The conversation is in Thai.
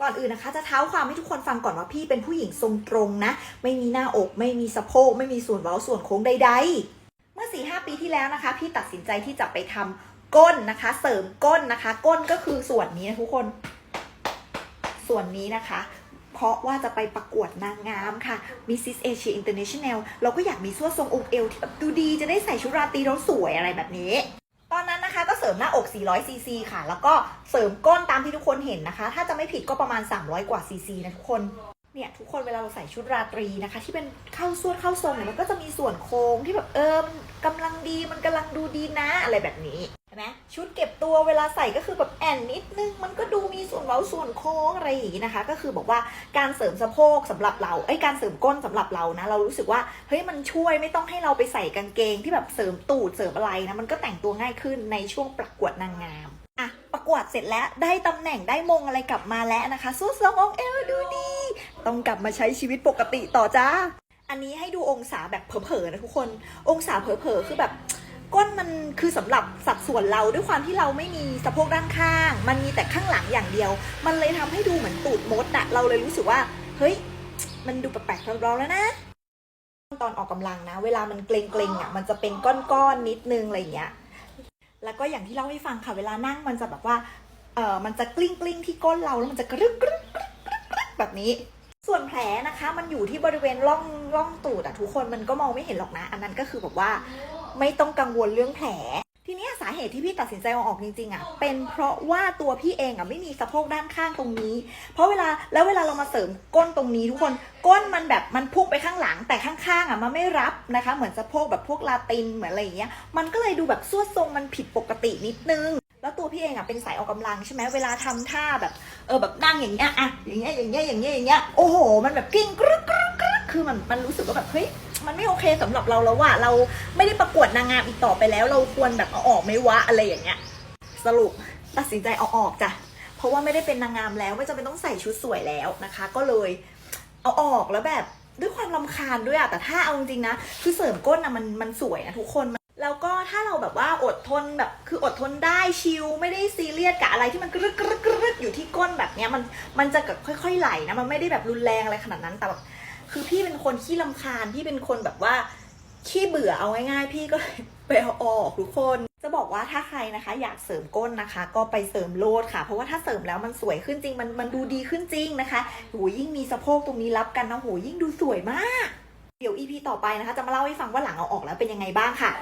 ก่อนอื่นนะคะจะเท้าความให้ทุกคนฟังก่อนว่าพี่เป็นผู้หญิงทรงตรงนะ ไม่มีหน้าอกไม่มีสะโพกไม่มีส่วนเว้าส่วนโค้งใด ๆ เมื่อ4ีหปีที่แล้วนะคะ พี่ตัดสินใจที่จะไปทำก้นนะคะ เสริมก้นนะคะ ก้นก็คือส่วนนี้นะทุกคน ส่วนนี้นะคะ เพราะว่าจะไปประกวดนางงามค่ะ Mrs. Asia International เราก็อยากมีส่วนทรงองค์เอวที่แบบดูดีจะได้ใส่ชุดราตรีแล้วสวยอะไรแบบนี้ ตอนนั้นนะคะก็เสริมหน้าอก 400 ซีซีค่ะ แล้วก็เสริมก้นตามที่ทุกคนเห็นนะคะ ถ้าจะไม่ผิดก็ประมาณ 300 กว่าซีซีนะทุกคน เนี่ยทุกคนเวลาเราใส่ชุดราตรีนะคะ ที่เป็นเข้าสวดเข้าทรงเนี่ยมันก็จะมีส่วนโค้งที่แบบเออมันกำลังดีมันกำลังดูดีนะอะไรแบบนี้ ไหมชุดเก็บตัวเวลาใส่ก็คือแบบแอนนิดนึง มันก็ดูมีส่วนเว้าส่วนโค้งอะไรอย่างนี้นะคะ ก็คือบอกว่าการเสริมสะโพกสำหรับเราไอ้การเสริมก้นสำหรับเรานะ เรารู้สึกว่าเฮ้ยมันช่วยไม่ต้องให้เราไปใส่กางเกงที่แบบเสริมตูดเสริมอะไรนะมันก็แต่งตัวง่ายขึ้นในช่วงประกวดนางงามอะประกวดเสร็จแล้วได้ตำแหน่งได้มงอะไรกลับมาแล้วนะคะสู้ทรงองเอวดูดีต้องกลับมาใช้ชีวิตปกติต่อจ้าอันนี้ให้ดูองศาแบบเผลอๆนะทุกคน องศาเผลอๆคือแบบ ก้นมันคือสำหรับสัดส่วนเราด้วยความที่เราไม่มีสะโพกด้านข้าง มันมีแต่ข้างหลังอย่างเดียว มันเลยทำให้ดูเหมือนตูดมดอะเราเลยรู้สึกว่า เฮ้ย มันดูแปลกๆสำหรับเราแล้วนะตอนออกกำลังนะ เวลามันเกรงๆอะมันจะเป็นก้อนๆนิดนึงอะไรอย่างเงี้ยแล้วก็อย่างที่เล่าให้ฟังค่ะเวลานั่งมันจะแบบว่าเออมันจะกลิ้งกลิ้งๆที่ก้นเราแล้วมันจะกรึกกรึกกรึกกรึกกรึกแบบนี้ ส่วนแผลนะคะมันอยู่ที่บริเวณร่องร่องตูดอะทุกคนมันก็มองไม่เห็นหรอกนะ อันนั้นก็คือแบบว่าไม่ต้องกังวลเรื่องแผล ทีเนี้ยสาเหตุที่พี่ตัดสินใจเอาออกจริงๆอะเป็นเพราะว่าตัวพี่เองอะไม่มีสะโพกด้านข้างตรงนี้ เพราะเวลาแล้วเวลาเรามาเสริมก้นตรงนี้ทุกคนก้นมันแบบมันพุ่งไปข้างหลังแต่ข้างๆอะมันไม่รับนะคะ เหมือนสะโพกแบบพวกลาตินเหมือนอะไรอย่างเงี้ยมันก็เลยดูแบบสวดทรงมันผิดปกตินิดนึง แล้วตัวพี่เองอะเป็นสายออกกำลังใช่ไหมเวลาทำท่าแบบเออแบบนั่งอย่างเงี้ยอะอย่างเงี้ยอย่างเงี้ยอย่างเงี้ยอย่างเงี้ยโอ้โห มันแบบกิ้งกรึกกรึกกรึกคือมันมันรู้สึกว่าแบบเฮ้ยมันไม่โอเคสำหรับเราแล้วว่าเราไม่ได้ประกวดนางงามอีกต่อไปแล้ว เราควรแบบเอาออกไหมวะอะไรอย่างเงี้ย สรุปตัดสินใจเอาออกจ้ะเพราะว่าไม่ได้เป็นนางงามแล้วไม่จำเป็นต้องใส่ชุดสวยแล้วนะคะ ก็เลยเอาออกแล้วแบบด้วยความลำคาญด้วยอะแต่ถ้าเอาจริงๆนะ คือเสริมก้นอะมันมันสวยนะทุกคน แล้วก็ถ้าเราแบบว่าอดทนแบบคืออดทนได้ชิลไม่ได้ซีเรียสกับอะไรที่มันกรึกกรึกกรึกอยู่ที่ก้นแบบเนี้ยมันมันจะแบบค่อย ๆไหลนะมันไม่ได้แบบรุนแรงอะไรขนาดนั้นแต่แบบคือพี่เป็นคนขี้ลำคาญพี่เป็นคนแบบว่าขี้เบื่อเอาง่ายๆ พี่ก็เลยไปเอาออกทุกคน จะบอกว่าถ้าใครนะคะ อยากเสริมก้นนะคะ ก็ไปเสริมโลดค่ะ เพราะว่าถ้าเสริมแล้วมันสวยขึ้นจริงมันมันดูดีขึ้นจริงนะคะโหยิ่งมีสะโพกตรงนี้รับกันนะโหยิ่งดูสวยมาก เดี๋ยว EP ต่อไปนะคะ จะมาเล่าให้ฟังว่าหลังเอาออกแล้วเป็นยังไงบ้างค่ะ